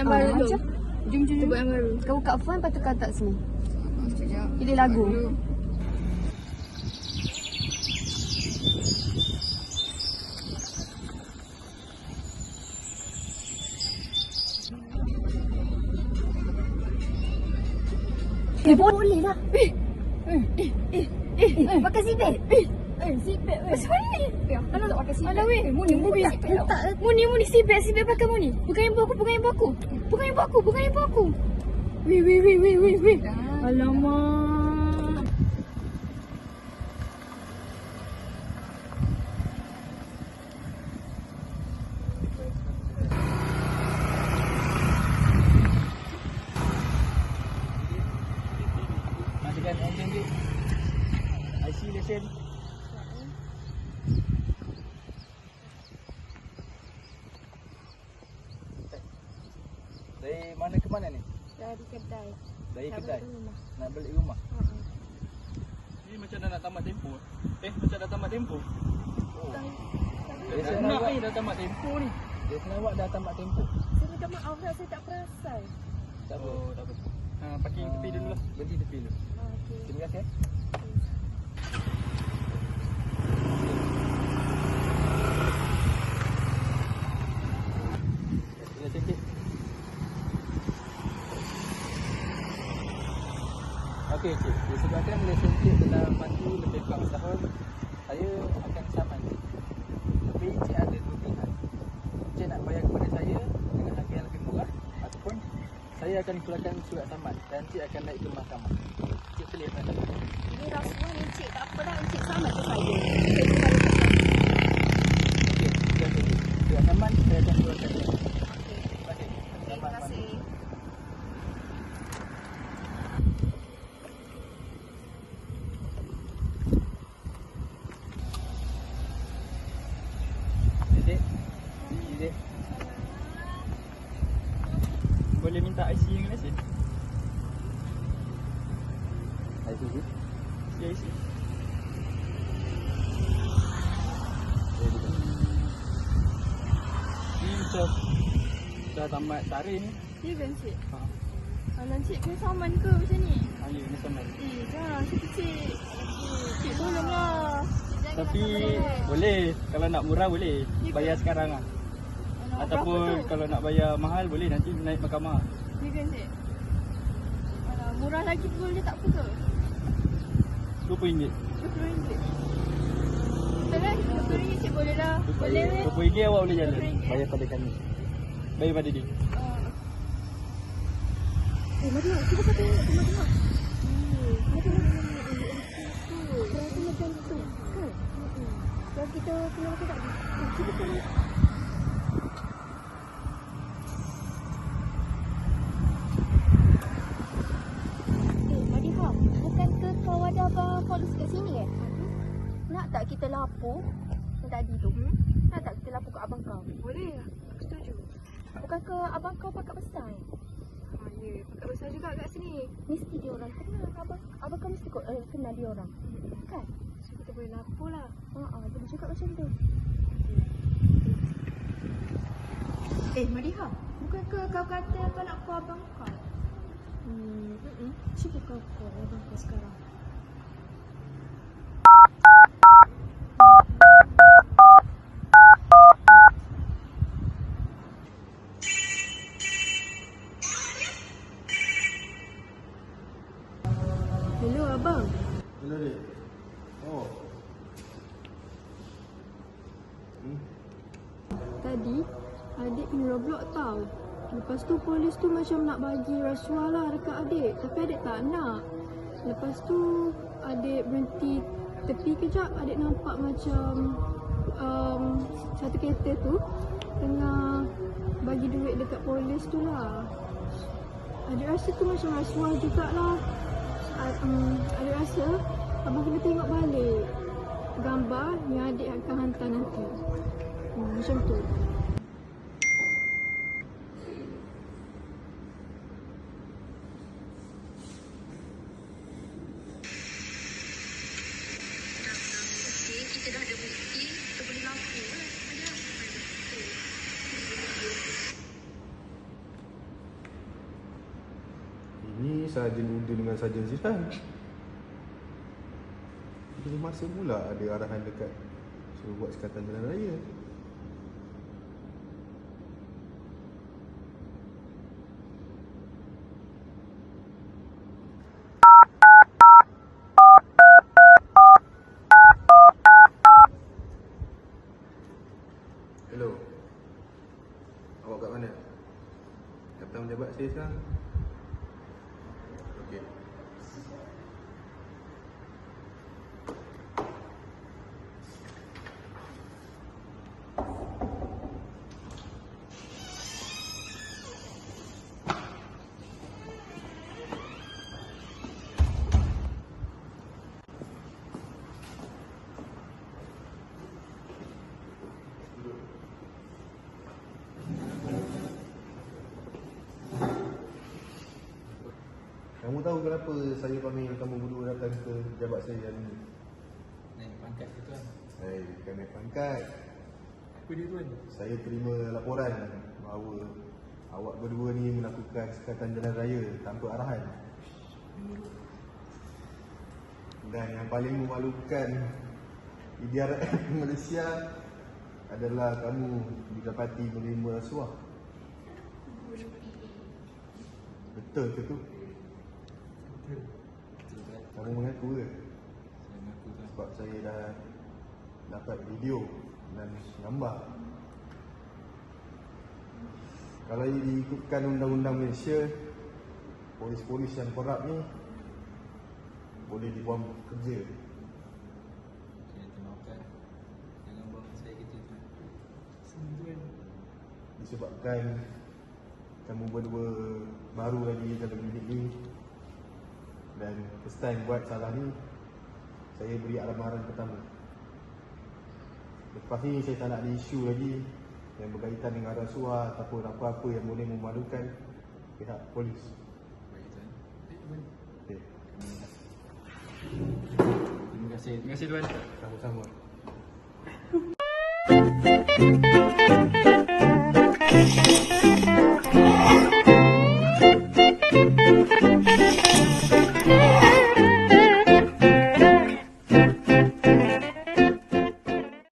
baru tu. Macam Jom, jom, jom. buat yang baru. kau buka phone lepas tu kau letak sini. Sekejap. Pilih lagu. Dulu. Eh boleh lah. Eh. Eh. Eh. Eh. Pakai sipit. Eh. Eh, sipit. Macam mana ni? Pakai sipit. Alah weh, Muni, Muni. Muni, Muni, sibet, sibet pakai Muni. Bukan ibu aku, bukan ibu aku. Bukan ibu aku, bukan ibu aku. Weh, weh, weh, weh, weh, weh. Alamak. Masukkan engine dia. IC lesen. Dari mana ke mana ni? Dari kedai. Dari Nak kedai. rumah. Nak balik rumah. Ha-ha. Ni macam dah nak tamat tempo. Eh, macam dah tamat tempo. Oh. Lesen Nak awak ni dah tamat tempo ni. Lesen awak dah tamat tempo. Saya minta maaf lah, saya tak perasan. Tak apa. Oh, tak apa. Ha, parking tepi dulu lah. Berhenti tepi dulu. Ah, Okey. Terima kasih. eh. Okey cik, disebabkan lesen cik telah mati lebih kurang setahun, saya akan saman cik. Tapi cik ada dua pilihan. Cik nak bayar kepada saya dengan harga yang lebih murah ataupun saya akan keluarkan surat saman dan cik akan naik ke mahkamah. Cik pilih mana? Ini rasuah ni cik. Tak apa dah. Cik sama je saya. Okey, terima kasih cik. Surat saman saya akan keluarkan. Terima kasih. Terima kasih. Dek, ini dek. Boleh minta IC dengan lesen? Hai tu cik. Si IC. Ni macam dah tamat tarik ni. Ya kan cik? Ha. Alah cik kena saman ke macam ni? Ha, ya, ni sama. Eh, jangan cik. Cik tolonglah. Tapi boleh. Kalau nak murah boleh. Bayar sekarang lah. Ataupun berapa tu? kalau nak bayar mahal boleh nanti naik mahkamah. Ya kan cik? Alah, murah lagi pun dia tak apa ke? RM20. RM20. Betul kan? RM20 cik boleh dah. Boleh kan? RM20 awak boleh jalan. RM20. Bayar pada kami. Bayar pada dia. Ah, Eh, mari nak. Cuba kata. Tengok, tengok. hmm. Mari nak. Rasa macam tu. Kan? Yang kita keluar ke tak? Eh, Cuba kata. Eh, Madiha, bukan ke kau ada abang polis kat sini eh? Nak tak kita lapor yang tadi tu? Hmm? Nak tak kita lapor ke abang kau? Boleh. Aku setuju. Bukan ke abang kau pakat besar eh? Ha, ya. Pakat besar juga kat sini. Mesti dia orang kenal abang. Abang kau mesti kot, eh, kenal dia orang. Kan? So, kita boleh lapor lah. Ha ah, boleh juga macam tu. Eh, Madiha, bukan ke kau kata kau nak call abang kau? Hmm, mm Cuba kau call abang kau sekarang. Hello, abang. Hello dek. Oh. Tadi, adik kena roblox tau. Lepas tu polis tu macam nak bagi rasuah lah dekat adik. Tapi adik tak nak. Lepas tu, adik berhenti tepi kejap. Adik nampak macam um, satu kereta tu tengah bagi duit dekat polis tu lah. Adik rasa tu macam rasuah jugalah. Um, adik rasa abang kena tengok balik gambar yang adik akan hantar nanti. Macam tu. Ni Sarjan Udin dengan Sarjan Zidhan. Bila masa pula ada arahan dekat suruh buat sekatan jalan raya. Hello. Awak kat mana? Datang pejabat saya sekarang. Okey. Kamu tahu kenapa saya panggil kamu berdua datang ke pejabat saya hari ini? Naik pangkat tu tuan. Hai, bukan naik pangkat. Apa dia tuan? Saya terima laporan bahawa awak berdua ni melakukan sekatan jalan raya tanpa arahan. Dan yang paling memalukan di rakyat Malaysia adalah kamu didapati menerima rasuah. Betul ke tu? Kamu mengaku ke? Saya mengaku tuan. Sebab saya dah dapat video dan gambar. Kalau diikutkan undang-undang Malaysia, polis-polis yang korup ni boleh dibuang kerja. Saya termaafkan. Jangan buang saya kerja. Sini tuan. Disebabkan kamu berdua baru lagi dalam bilik ni dan first time buat salah ni saya beri amaran pertama lepas ni saya tak nak ada isu lagi yang berkaitan dengan rasuah ataupun apa-apa yang boleh memalukan pihak polis okay. Terima kasih. Terima kasih tuan. sama-sama